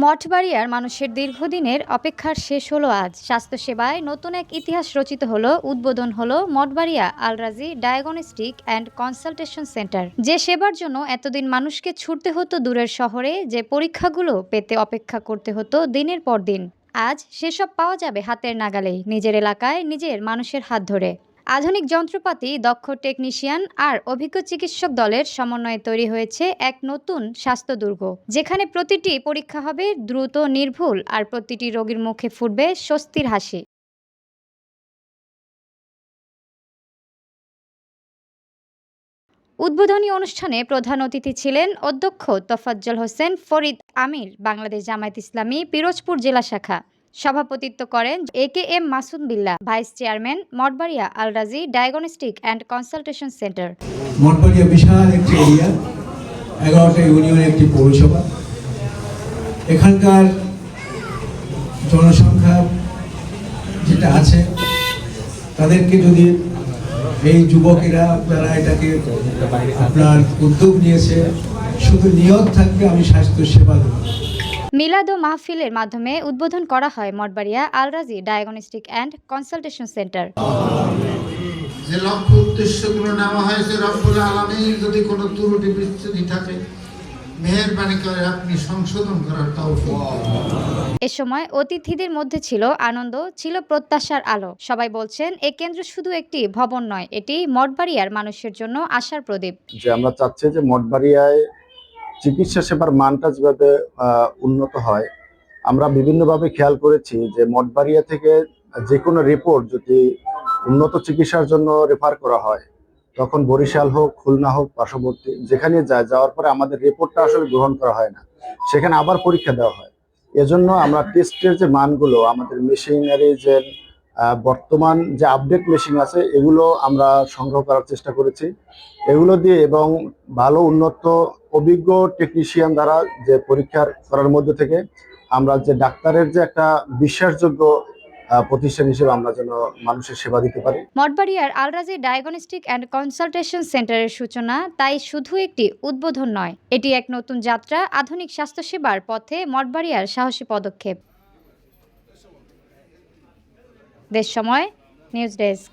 মঠবাড়িয়ার মানুষের দীর্ঘদিনের অপেক্ষার শেষ হলো আজ। স্বাস্থ্যসেবায় নতুন এক ইতিহাস রচিত হলো, উদ্বোধন হলো Mathbaria Alrazi diagnostic and consultation centre. যে সেবার জন্য এতদিন মানুষকে ছুটতে হতো দূরের শহরে, যে পরীক্ষাগুলো পেতে অপেক্ষা করতে হতো দিনের পর দিন। আজ সেসব পাওয়া যাবে হাতের নাগালেই, নিজের এলাকায়, নিজের মানুষের হাত ধরে। আধুনিক যন্ত্রপাতি, দক্ষ টেকনিশিয়ান আর অভিজ্ঞ চিকিৎসক দলের সমন্বয়ে তৈরি হয়েছে এক নতুন স্বাস্থ্য দুর্গ যেখানে প্রতিটি পরীক্ষা হবে দ্রুত, নির্ভুল আর প্রতিটি রোগীর মুখে ফুটবে স্বস্তির হাসি। উদ্বোধনী অনুষ্ঠানে প্রধান অতিথি ছিলেন অধ্যক্ষ তফাজ্জল হোসেন, ফরিদ আমির, বাংলাদেশ জামায়াত ইসলামী, পিরোজপুর জেলা শাখা। সভাপতিত্ব করেন A K M Masud Billah, vice chairman Mathbaria Alrazi diagnostic and consultation centre. Mathbaria বিশাল একটি এরিয়া, এগারোটা ইউনিয়নের একটি পৌরসভা। এখানকার জনসংখ্যা যেটা আছে, তাদেরকে যদি এই যুবকেরা যারা এটাকে আপনার উদ্যোগ নিয়েছে, শুধু নিয়ত থাকবে আমি স্বাস্থ্য সেবা দেবো। মিলাদ ও মাহফিলের মাধ্যমে উদ্বোধন করা হয় Mathbaria Alrazi diagnostic and consultation centre যে লক্ষ্য উদ্দেশ্যগুলো নেওয়া হয়েছে রব্বুল আলমী যদি কোনো ত্রুটি বিচ্ছুতি থাকে মেহরবানি করে আপনি সংশোধন করার তাও এ সময় অতিথিদের মধ্যে ছিল আনন্দ ছিল প্রত্যাশার আলো। সবাই বলছেন এ কেন্দ্র শুধু একটি ভবন নয় এটি মঠবাড়িয়ার মানুষের জন্য আশার প্রদীপ। যে আমরা চাচ্ছি যে মঠবাড়িয়ায় চিকিৎসা সেবার মানটা যেভাবে উন্নত হয়, আমরা বিভিন্নভাবে খেয়াল করেছি যে মঠবাড়িয়া থেকে যে কোনো রিপোর্ট যদি উন্নত চিকিৎসার জন্য রেফার করা হয়, তখন বরিশাল হোক, খুলনা হোক, পার্শ্ববর্তী যেখানে যায়, যাওয়ার পরে আমাদের রিপোর্টটা আসলে গ্রহণ করা হয় না। সেখানে আবার পরীক্ষা দেওয়া হয়। এজন্য আমরা টেস্টের যে মানগুলো, আমাদের মেশিনারি যে বর্তমান যে আপডেট মেশিন আছে, এগুলো আমরা সংগ্রহ করার চেষ্টা করেছি। এগুলো দিয়ে এবং ভালো, উন্নত, অভিজ্ঞ টেকনিশিয়ান দ্বারা যে পরীক্ষার করার মধ্যে থেকে আমরা যে ডাক্তারের যে একটা বিশ্বাসযোগ্য প্রতিষ্ঠান হিসেবে আমরা যেন মানুষের সেবা দিতে পারি। মঠবাড়িয়ার আলরাজি ডায়াগনস্টিক অ্যান্ড কনসালটেশন সেন্টারের সূচনা তাই শুধু একটি উদ্বোধন নয়, এটি এক নতুন যাত্রা, আধুনিক স্বাস্থ্যসেবার পথে মঠবাড়িয়ার সাহসী পদক্ষেপ। দেশ সময় নিউজ ডেস্ক।